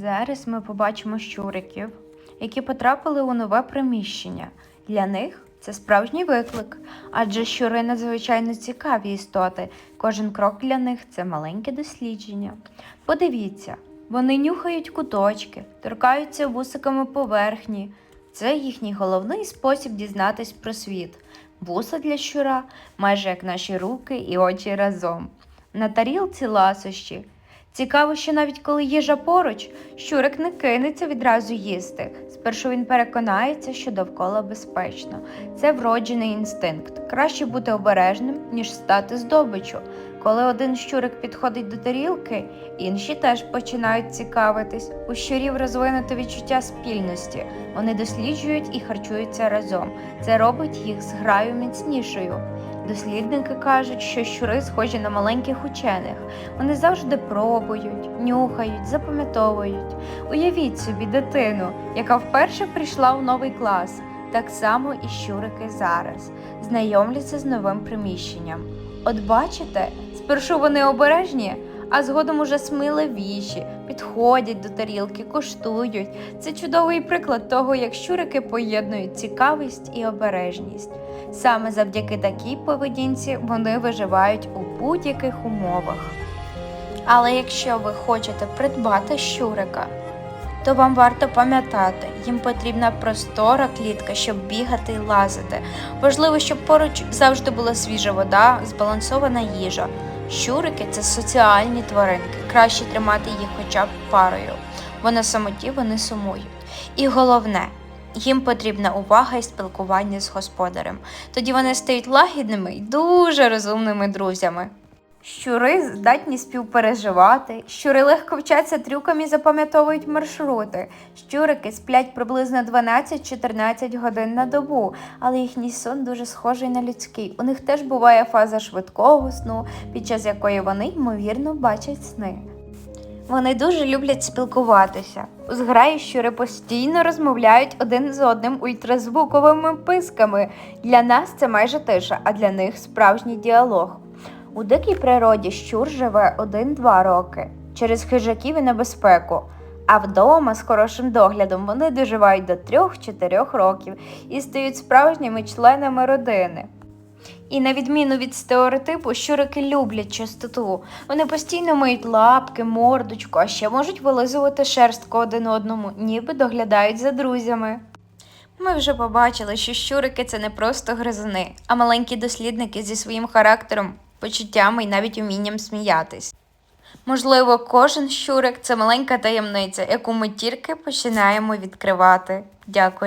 Зараз ми побачимо щуриків, які потрапили у нове приміщення. Для них це справжній виклик, адже щури надзвичайно цікаві істоти. Кожен крок для них це маленьке дослідження. Подивіться, вони нюхають куточки, торкаються вусиками поверхні. Це їхній головний спосіб дізнатись про світ. Вуса для щура майже як наші руки і очі разом. На тарілці ласощі. Цікаво, що навіть коли їжа поруч, щурик не кинеться відразу їсти. Спершу він переконається, що довкола безпечно. Це вроджений інстинкт. Краще бути обережним, ніж стати здобичу. Коли один щурик підходить до тарілки, інші теж починають цікавитись. У щурів розвинуто відчуття спільності. Вони досліджують і харчуються разом. Це робить їх зграю міцнішою. Дослідники кажуть, що щури схожі на маленьких учених. Вони завжди пробують, нюхають, запам'ятовують. Уявіть собі дитину, яка вперше прийшла в новий клас. Так само і щурики зараз знайомляться з новим приміщенням. От бачите, спершу вони обережні, а згодом уже сміливіші, підходять до тарілки, коштують. Це чудовий приклад того, як щурики поєднують цікавість і обережність. Саме завдяки такій поведінці вони виживають у будь-яких умовах. Але якщо ви хочете придбати щурика, то вам варто пам'ятати, їм потрібна простора клітка, щоб бігати і лазити. Важливо, щоб поруч завжди була свіжа вода, збалансована їжа. Щурики це соціальні тваринки. Краще тримати їх хоча б парою, бо на самоті вони сумують. І головне, їм потрібна увага і спілкування з господарем. Тоді вони стають лагідними і дуже розумними друзями. Щури здатні співпереживати, щури легко вчаться трюкам і запам'ятовують маршрути. Щурики сплять приблизно 12-14 годин на добу, але їхній сон дуже схожий на людський. У них теж буває фаза швидкого сну, під час якої вони, ймовірно, бачать сни. Вони дуже люблять спілкуватися. У зграї щури постійно розмовляють один з одним ультразвуковими писками. Для нас це майже тиша, а для них справжній діалог. У дикій природі щур живе 1-2 роки через хижаків і небезпеку. А вдома з хорошим доглядом вони доживають до 3-4 років і стають справжніми членами родини. І на відміну від стереотипу, щурики люблять чистоту. Вони постійно миють лапки, мордочку, а ще можуть вилизувати шерстку один одному, ніби доглядають за друзями. Ми вже побачили, що щурики це не просто гризуни, а маленькі дослідники зі своїм характером, почуттями і навіть умінням сміятись. Можливо, кожен щурик це маленька таємниця, яку ми тільки починаємо відкривати. Дякую.